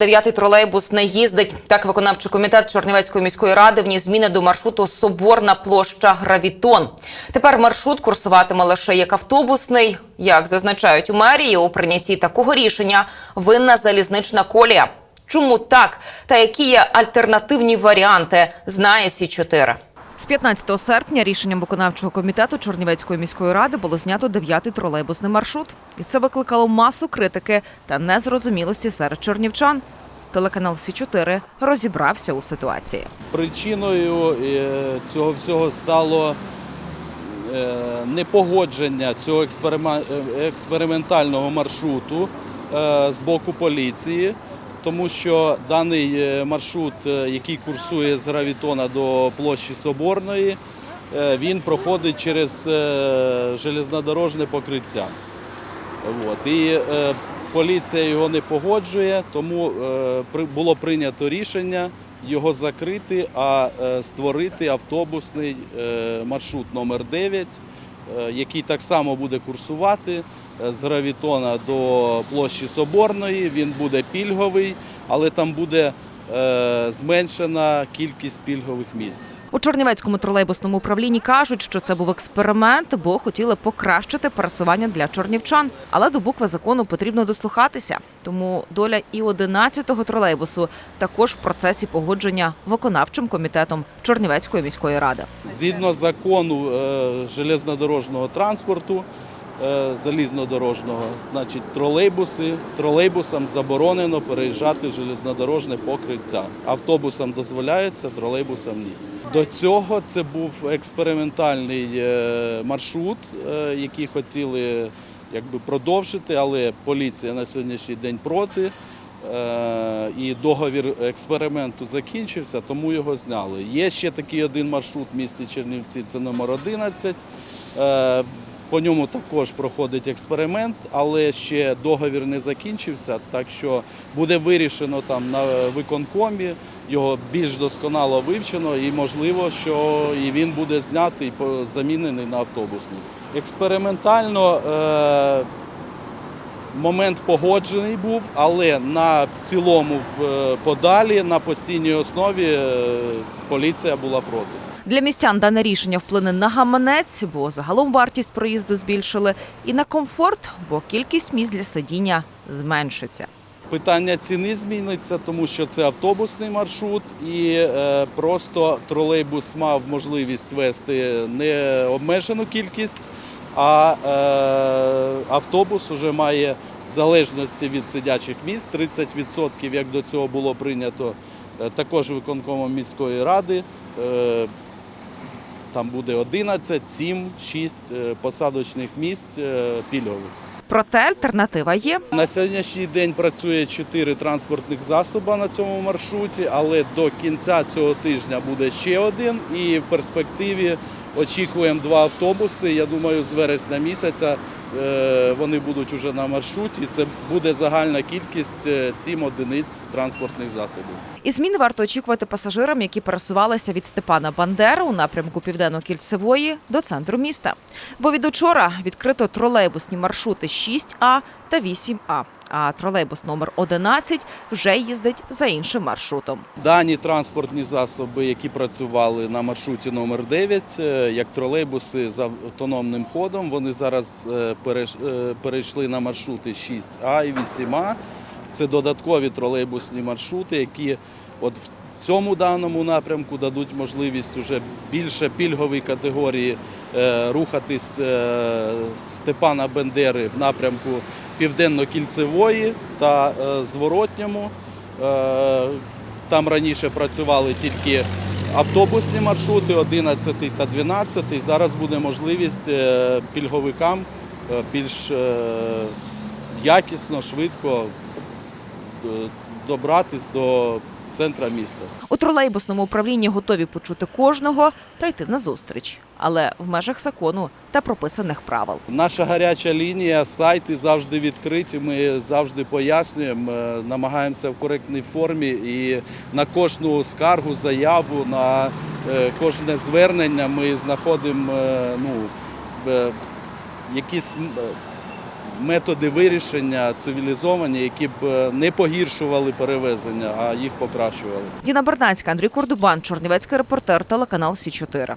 Дев'ятий тролейбус не їздить. Так виконавчий комітет Чорнівецької міської ради вніс зміни до маршруту Соборна площа Гравітон. Тепер маршрут курсуватиме лише як автобусний. Як зазначають у мерії, у прийнятті такого рішення винна залізнична колія. Чому так? Та які є альтернативні варіанти? Знає Сі 4 З 15 серпня рішенням виконавчого комітету Чорнівецької міської ради було знято дев'ятий тролейбусний маршрут, і це викликало масу критики та незрозумілості серед чорнівчан. Телеканал Сі 4 розібрався у ситуації. Причиною е, цього всього стало е, непогодження цього е, експериментального маршруту з боку поліції, тому що даний е, маршрут, е, який курсує з Гравітона до площі Соборної, е, він проходить через железнодорожне покриття. От. І поліція його не погоджує, тому було прийнято рішення його закрити, а створити автобусний маршрут номер 9 е, який так само буде курсувати з Гравітона до площі Соборної. Він буде пільговий, але там буде е, зменшена кількість пільгових місць. У Чорнівецькому тролейбусному управлінні кажуть, що це був експеримент, бо хотіли покращити пересування для чорнівчан. Але до букви закону потрібно дослухатися. Тому доля і 11-го тролейбусу також в процесі погодження виконавчим комітетом Чорнівецької міської ради. Згідно закону е, железнодорожного транспорту, залізнодорожного, значить тролейбуси, тролейбусам заборонено переїжджати железнодорожне покриття. Автобусам дозволяється, тролейбусам ні. До цього це був експериментальний е, маршрут, е, який хотіли якби, продовжити, але поліція на сьогоднішній день проти. Е, І договір експерименту закінчився, тому його зняли. Є ще такий один маршрут в місті Чернівці, це номер 11. По ньому також проходить експеримент, але ще договір не закінчився, так що буде вирішено там на виконкомі, його більш досконало вивчено і можливо, що і він буде знятий, замінений на автобусний. Експериментально е, момент погоджений був, але на в цілому в е, подалі на постійній основі е, поліція була проти. Для містян дане рішення вплине на гаманець, бо загалом вартість проїзду збільшили, і на комфорт, бо кількість місць для сидіння зменшиться. Питання ціни зміниться, тому що це автобусний маршрут, і е, просто тролейбус мав можливість вести не обмежену кількість, а е, автобус вже має в залежності від сидячих місць 30%, як до цього було прийнято е, також виконкомом міської ради. Там буде 11, 7, 6 е, посадочних місць е, пільгових. Проте альтернатива є. На сьогоднішній день працює чотири транспортних засоби на цьому маршруті, але до кінця цього тижня буде ще один. І в перспективі очікуємо два автобуси. Я думаю, з вересня місяця вони будуть уже на маршруті. Це буде загальна кількість е, сім одиниць транспортних засобів. І змін варто очікувати пасажирам, які пересувалися від Степана Бандери у напрямку Південно-Кільцевої до центру міста. Бо від учора відкрито тролейбусні маршрути 6А та 8А. А тролейбус номер 11 вже їздить за іншим маршрутом. Дані транспортні засоби, які працювали на маршруті номер 9 е, як тролейбуси з автономним ходом, вони зараз е, е, перейшли на маршрути 6А і 8А. Це додаткові тролейбусні маршрути, які от в цьому даному напрямку дадуть можливість уже більше пільговій категорії рухатись з Степана Бендери в напрямку Південно-Кільцевої та е, зворотньому. Е, Там раніше працювали тільки автобусні маршрути 11 та 12. Зараз буде можливість е, пільговикам більш якісно, швидко добратись до центра міста. У тролейбусному управлінні готові почути кожного та йти на зустріч, але в межах закону та прописаних правил. Наша гаряча лінія, сайти завжди відкриті. Ми завжди пояснюємо, е, намагаємося в коректній формі і на кожну скаргу, заяву, на е, кожне звернення ми знаходимо е, ну, якісь методи вирішення цивілізовані, які б е, не погіршували перевезення, а їх покращували. Діна Бернацька, Андрій Кордубан, Чорнівецький репортер, телеканал Сі 4